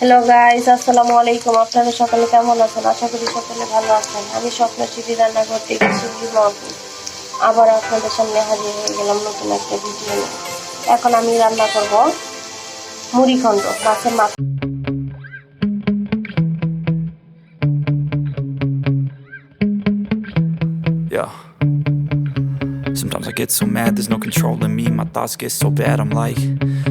Hello guys আসসালামু আলাইকুম আপনারা সকলে কেমন আছেন? আশা করি সকলে ভালো আছেন। আমি স্বপ্ন সিঁড়ি রান্না করতে গেছি আবার আপনাদের সামনে হাজির হয়ে গেলাম নতুন একটা ভিডিও এখন আমি রান্না করব মুড়িখণ্ড মাছের মাথা. Sometimes I get so mad, there's no controlling me. My thoughts get so bad, I'm like,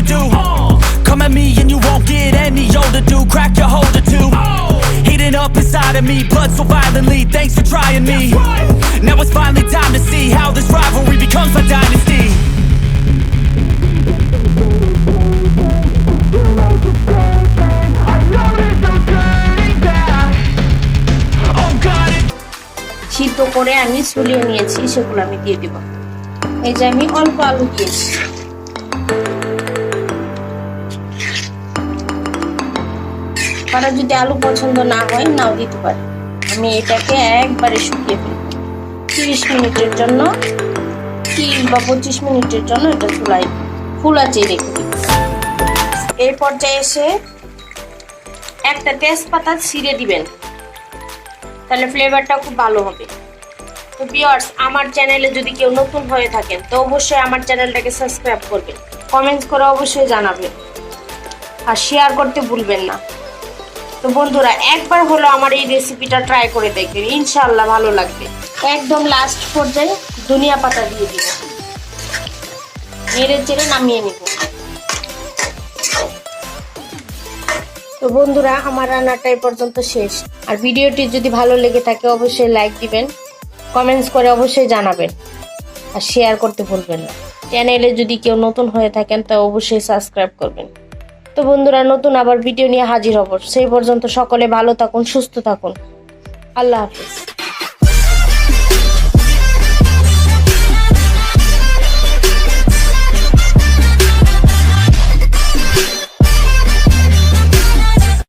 overdue. Come at me and you won't get any older, dude. Crack your holder too. Heating up inside of me, blood so violently. Thanks for trying me. Now it's finally time to see how this rivalry becomes a dynasty. Oh God, it সিদ্ধ করে আমি চুলিয়ে নিয়েছি সেগুলো আমি দিয়ে দিব এই যে আমি অল্প আলু দিয়েছি কারও যদি আলু পছন্দ না হয়, নাও দিতে পারে আমি এটাকে একবারে শুকিয়ে ফেলব। তিরিশ মিনিটের জন্য তিরিশ বা পঁচিশ মিনিটের জন্য এটা চুলাই ফুলাচে রেখে দিব এই পর্যায়ে এসে একটা তেজপাতা ছিঁড়ে দিবেন। তাহলে ফ্লেভারটা খুব ভালো হবে। তো বিয়ার্স আমার চ্যানেলে যদি কেউ নতুন হয়ে থাকেন, তো অবশ্যই আমার চ্যানেলটাকে সাবস্ক্রাইব করবেন। কমেন্টস করে অবশ্যই জানাবেন। আর শেয়ার করতে ভুলবেন না। তো বন্ধুরা, একবার হলো আমার এই রেসিপিটা ট্রাই করে দেখবেন। ইনশাল্লাহ ভালো লাগবে। একদম লাস্ট পর্যায়ে ধনিয়া পাতা দিয়ে দিব নেড়ে চেড়ে নামিয়ে নিব। তো বন্ধুরা, আমার রান্নাটা এ পর্যন্ত শেষ। আর ভিডিওটি যদি ভালো লেগে থাকে, অবশ্যই লাইক দিবেন। কমেন্টস করে অবশ্যই জানাবেন। আর শেয়ার করতে ভুলবেন না। চ্যানেলে যদি কেউ নতুন হয়ে থাকেন, তা অবশ্যই সাবস্ক্রাইব করবেন। তো বন্ধুরা, নতুন আবার ভিডিও নিয়ে হাজির হব। সেই পর্যন্ত সকলে ভালো থাকুন, সুস্থ থাকুন। আল্লাহ হাফিজ।